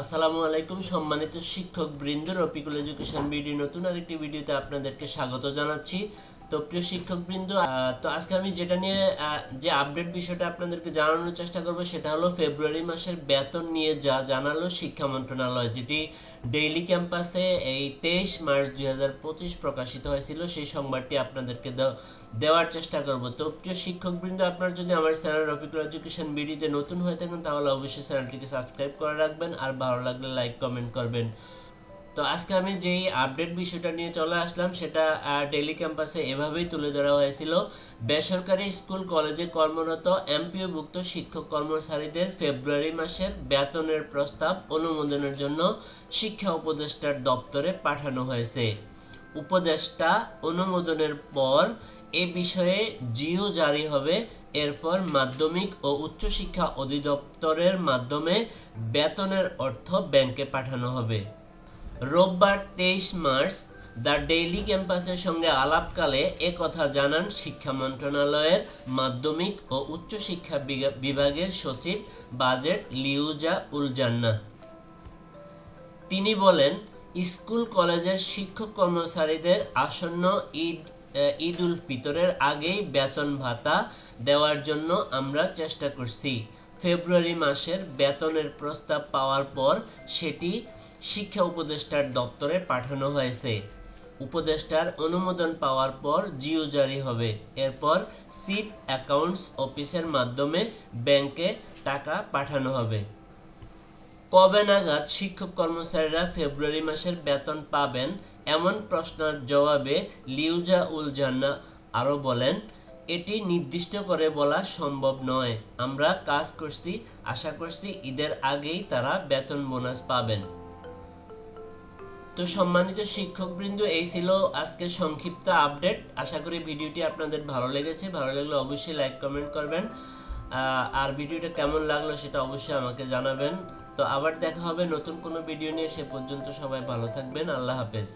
আসসালামু আলাইকুম সম্মানিত শিক্ষক বৃন্দ রপিকুল এডুকেশন ভিডিও নতুন আরেকটি ভিডিওতে আপনাদেরকে স্বাগত জানাচ্ছি। তো প্রিয় শিক্ষক বৃন্দ তো আজকে আমি যেটা নিয়ে যে আপডেট বিষয়টা আপনাদেরকে জানানোর চেষ্টা করব সেটা হলো ফেব্রুয়ারি মাসের বেতন নিয়ে যা জানালো শিক্ষা মন্ত্রণালয়। যেটি ডেইলি ক্যাম্পাসে এই তেইশ মার্চ দুই হাজার পঁচিশ প্রকাশিত হয়েছিল, সেই সংবাদটি আপনাদেরকে দেওয়ার চেষ্টা করব। তো প্রিয় শিক্ষকবৃন্দ, আপনারা যদি আমার চ্যানেল রফিকুল এডুকেশন বিডিতে নতুন হয়ে থাকেন, তাহলে অবশ্যই চ্যানেলটিকে সাবস্ক্রাইব করে রাখবেন, আর ভালো লাগলে লাইক, কমেন্ট করবেন। তো আজকে আমি যেই আপডেট বিষয়টা নিয়ে চলে আসলাম, সেটা ডেলি ক্যাম্পাসে এভাবেই তুলে ধরা হয়েছিল। বেসরকারি স্কুল, কলেজে কর্মরত এমপিওভুক্ত শিক্ষক কর্মচারীদের ফেব্রুয়ারি মাসের বেতনের প্রস্তাব অনুমোদনের জন্য শিক্ষা উপদেষ্টার দপ্তরে পাঠানো হয়েছে। উপদেষ্টা অনুমোদনের পর এ বিষয়ে জিও জারি হবে। এরপর মাধ্যমিক ও উচ্চশিক্ষা অধিদপ্তরের মাধ্যমে বেতনের অর্থ ব্যাংকে পাঠানো হবে। রোববার তেইশ মার্চ, দ্য ডেইলি ক্যাম্পাসের সঙ্গে আলাপকালে এ কথা জানান শিক্ষা মন্ত্রণালয়ের মাধ্যমিক ও উচ্চশিক্ষা বিভাগের সচিব বাজেট লিউজা উলজান্না তিনি বলেন, স্কুল, কলেজের শিক্ষক কর্মচারীদের আসন্ন ঈদ ঈদ উল ফিতরের আগেই বেতন ভাতা দেওয়ার জন্য আমরা চেষ্টা করছি। ফেব্রুয়ারি মাসের বেতনের প্রস্তাব পাওয়ার পর সেটি শিক্ষা উপদেষ্টার দপ্তরে পাঠানো হয়েছে। উপদেষ্টার অনুমোদন পাওয়ার পর জিও জারি হবে। এরপর সিপ অ্যাকাউন্টস অফিসের মাধ্যমে ব্যাংকে টাকা পাঠানো হবে। কবে নাগাদ শিক্ষক কর্মচারীরা ফেব্রুয়ারি মাসের বেতন পাবেন এমন প্রশ্নের জবাবে লিউজা উল জান্না আরও বলেন, এটি নির্দিষ্ট করে বলা সম্ভব নয়। আমরা কাজ করছি, আশা করছি ঈদের আগেই তারা বেতন বোনাস পাবেন। তো সম্মানিত শিক্ষকবৃন্দ, এই ছিল আজকে সংক্ষিপ্ত আপডেট। আশা করি ভিডিওটি আপনাদের ভালো লেগেছে। ভালো লাগলে অবশ্যই লাইক, কমেন্ট করবেন। আর ভিডিওটা কেমন লাগল সেটা অবশ্যই আমাকে জানাবেন। তো আবার দেখা হবে নতুন কোনো ভিডিও নিয়ে, সে পর্যন্ত সবাই ভালো থাকবেন। আল্লাহ হাফেজ।